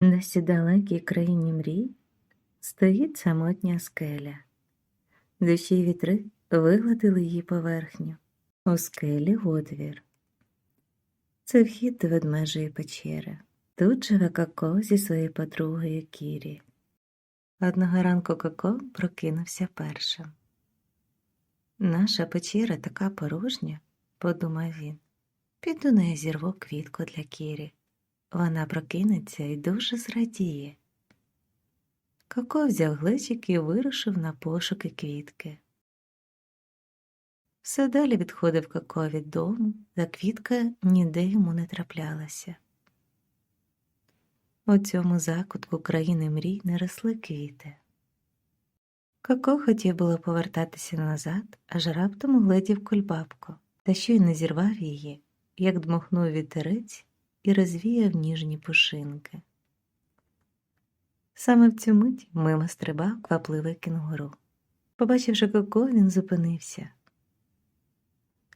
Десь у далекій країні мрій стоїть самотня скеля. Дощі вітри вигладили її поверхню. У скелі отвір. Це вхід до ведмежої печери. Тут живе Како зі своєю подругою Кірі. Одного ранку Како прокинувся першим. Наша печера така порожня, подумав він. Піду на зірву квітку для Кірі. Вона прокинеться і дуже зрадіє. Како взяв глечик і вирушив на пошуки квітки. Все далі відходив Како від дому, та квітка ніде йому не траплялася. У цьому закутку країни мрій не росли квіти. Како хотів було повертатися назад, аж раптом угледів кульбабку, та що й не зірвав її, як дмухнув вітерець і розвіяв ніжні пушинки. Саме в цю мить мимо стрибав квапливий кенгуру. Побачивши Коко, він зупинився.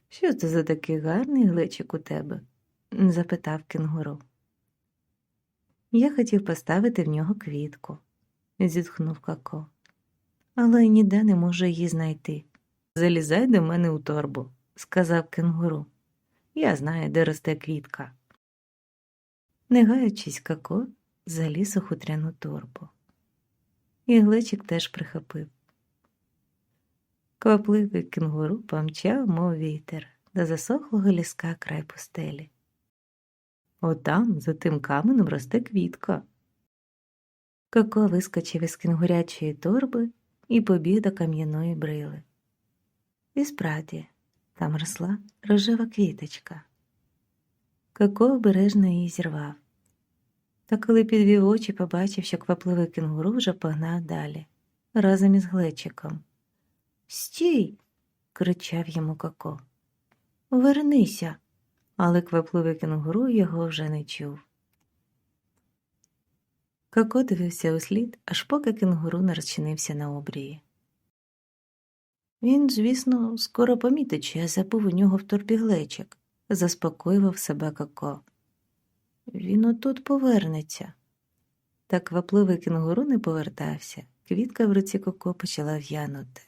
Що це за такий гарний глечик у тебе? запитав кенгуру. Я хотів поставити в нього квітку, зітхнув Како. Але ніде не можу її знайти. Залізай до мене у торбу, сказав кенгуру. Я знаю, де росте квітка. Не гаючись, Како заліз у хутряну торбу. І глечик теж прихопив. Квапливий кенгуру помчав, мов вітер, до засохлого ліска край пустелі. Отам, за тим каменем, росте квітка. Како вискочив із кенгурячої торби і побіг до кам'яної брили. І справді, там росла рожева квіточка. Како обережно її зірвав. Та коли підвів очі, побачив, що квапливий кенгуру вже погнав далі, разом із глечиком. Стій. кричав йому Како. Вернися. Але квапливий кенгуру його вже не чув. Како дивився услід, аж поки кенгуру не розчинився на обрії. Він, звісно, скоро помітить, що я забув у нього в торбі глечик, заспокоював себе Како. Він отут повернеться. Та квапливий кенгуру не повертався, квітка в руці Коко почала в'янути.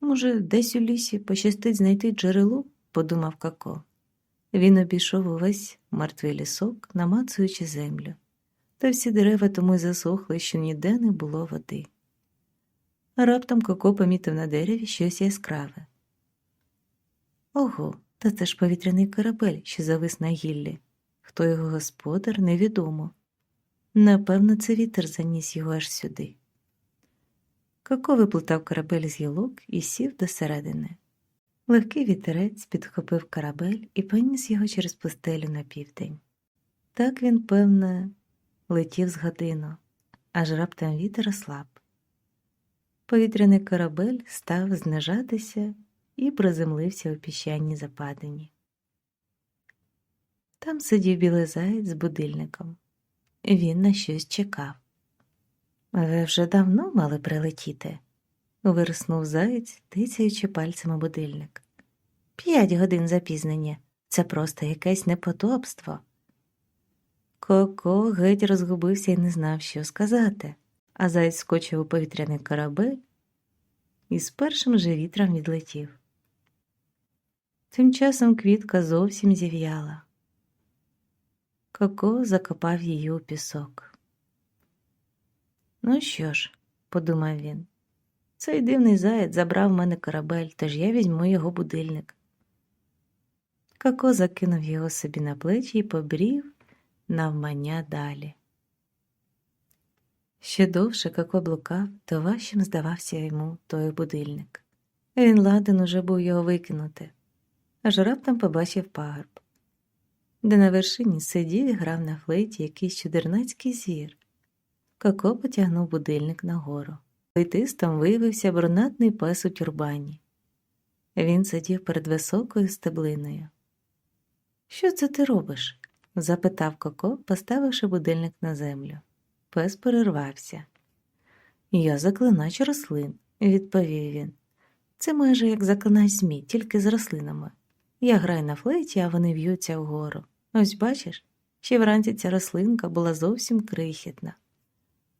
Може, десь у лісі пощастить знайти джерело, подумав Како. Він обійшов увесь мертвий лісок, намацуючи землю, та всі дерева тому й засохли, що ніде не було води. Раптом Коко помітив на дереві щось яскраве. Ого, та це ж повітряний корабель, що завис на гіллі. Хто його господар, невідомо. Напевно, це вітер заніс його аж сюди. Коко виплутав корабель з гілок і сів досередини. Легкий вітерець підхопив корабель і поніс його через пустелю на південь. Так він, певне, летів з годину, аж раптом вітер ослаб. Повітряний корабель став знижатися і приземлився у піщаній западині. Там сидів білий заєць з будильником. Він на щось чекав. Ви вже давно мали прилетіти, вириснув заєць, тицяючи пальцем будильник. П'ять годин запізнення. Це просто якесь неподобство. Коко геть розгубився і не знав, що сказати, а заєць скочив у повітряний корабель і з першим же вітром відлетів. Тим часом квітка зовсім зів'яла. Коко закопав її у пісок. Ну що ж, подумав він, цей дивний заяць забрав в мене корабель, тож я візьму його будильник. Коко закинув його собі на плечі і побрів навмання далі. Ще довше Коко блукав, то важчим здавався йому той будильник. Він ладен уже був його викинути, аж раптом побачив пагорб де на вершині сидів і грав на флейті якийсь чудернацький звір. Коко потягнув будильник нагору. Лейтистом виявився брунатний пес у тюрбані. Він сидів перед високою стеблиною. Що це ти робиш? запитав Коко, поставивши будильник на землю. Пес перервався. Я заклинач рослин, відповів він. Це майже як заклинач змій, тільки з рослинами. Я граю на флейті, а вони в'ються вгору. Ось бачиш, Ще вранці ця рослинка була зовсім крихітна,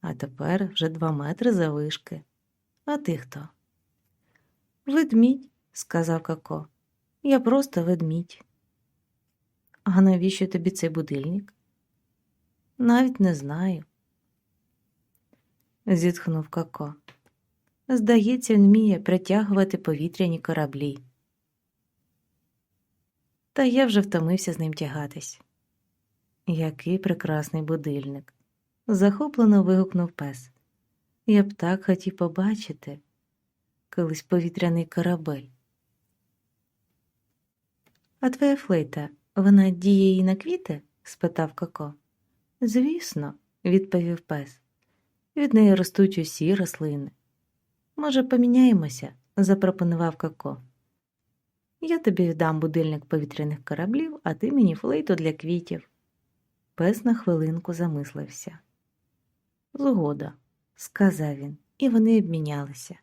а тепер вже два метри завишки. А ти хто? Ведмідь, сказав Како. Я просто ведмідь. А навіщо тобі цей будильник? Навіть не знаю. Зітхнув Како. Здається, він вміє притягувати повітряні кораблі. Та я вже втомився з ним тягатись. Який прекрасний будильник. захоплено вигукнув пес. Я б так хотів побачити колись повітряний корабель. А твоя флейта, вона діє і на квіти? спитав Коко. Звісно, відповів пес. Від неї ростуть усі рослини. Може, поміняємося? запропонував Коко. Я тобі віддам будильник повітряних кораблів, а ти мені флейту для квітів. Пес на хвилинку замислився. Згода, сказав він, і вони обмінялися.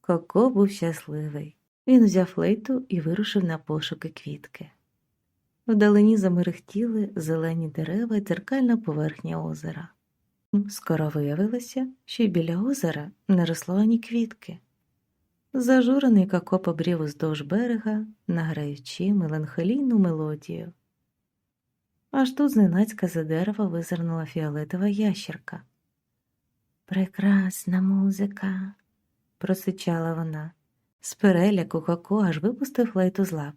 Коко був щасливий. Він взяв флейту і вирушив на пошуки квітки. Вдалині замерехтіли зелені дерева і дзеркальна поверхня озера. Скоро виявилося, що біля озера не росло ані квітки. Зажурений како побрів уздовж берега, награючи меланхолійну мелодію. Аж тут зненацька за дерева визирнула фіолетова ящерка. Прекрасна музика, просичала вона. З переляку Коко аж випустив флейту з лап.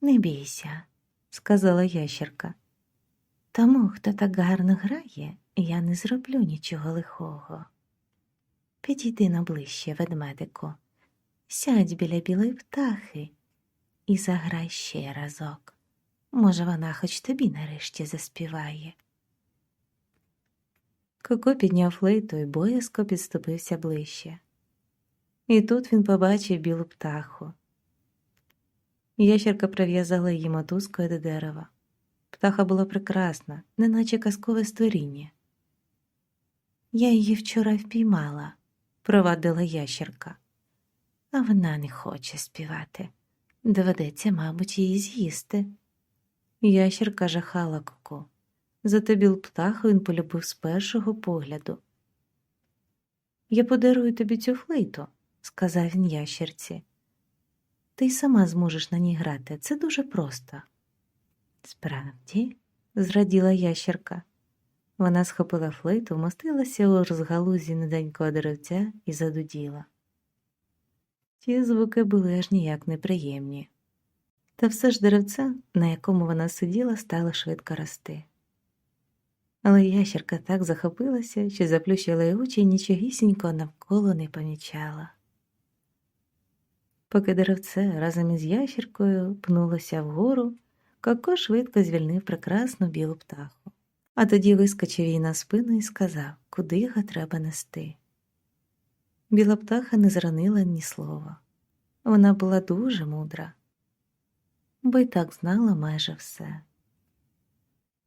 Не бійся, сказала ящерка. Тому, хто так гарно грає, я не зроблю нічого лихого. Підійди наближче, ведмедику, сядь біля білої птахи і заграй ще разок. Може, вона хоч тобі нарешті заспіває. Коко підняв флейту і боязко підступився ближче. І тут він побачив білу птаху. Ящерка прив'язала її мотузкою до дерева. Птаха була прекрасна, неначе казкове створіння. Я її вчора впіймала, провадила ящерка, а вона не хоче співати. Доведеться, мабуть, її з'їсти. Ящерка жахала коко. Зате біл птаху він полюбив з першого погляду. Я подарую тобі цю флейту, сказав він ящерці. Ти й сама зможеш на ній грати, це дуже просто. Справді, зраділа ящерка. Вона схопила флейту, вмостилася у розгалузі неденького деревця і задуділа. Ті звуки були аж ніяк неприємні. Та все ж деревце, на якому вона сиділа, стало швидко рости. Але ящерка так захопилася, що заплющила й очі і нічогісінько навколо не помічала. Поки деревце разом із ящеркою пнулося вгору, Коко швидко звільнив прекрасну білу птаху, а тоді вискочив їй на спину і сказав, куди його треба нести. Біла птаха не зранила ні слова. Вона була дуже мудра, бо й так знала майже все.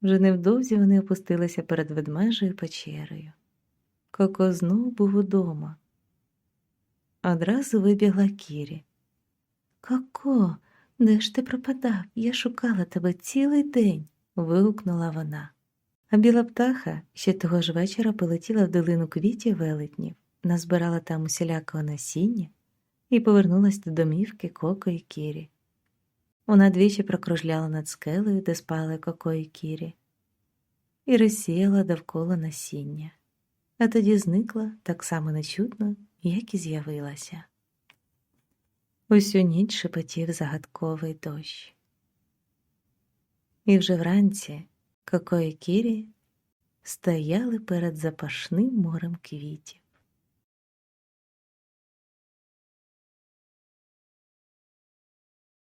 Вже невдовзі вони опустилися перед ведмежою печерою. Коко знов був удома. Одразу вибігла Кірі. Коко, де ж ти пропадав? Я шукала тебе цілий день, вигукнула вона. А біла птаха ще того ж вечора полетіла в долину квітів велетнів, назбирала там усілякого насіння і повернулась до домівки Коко і Кірі. Вона двічі прокружляла над скелею, де спали Коко і Кірі, і розсіяла довкола насіння, а тоді зникла так само нечутно, як і з'явилася. Усю ніч шепотів загадковий дощ. І вже вранці Коко і Кірі стояли перед запашним морем квітів.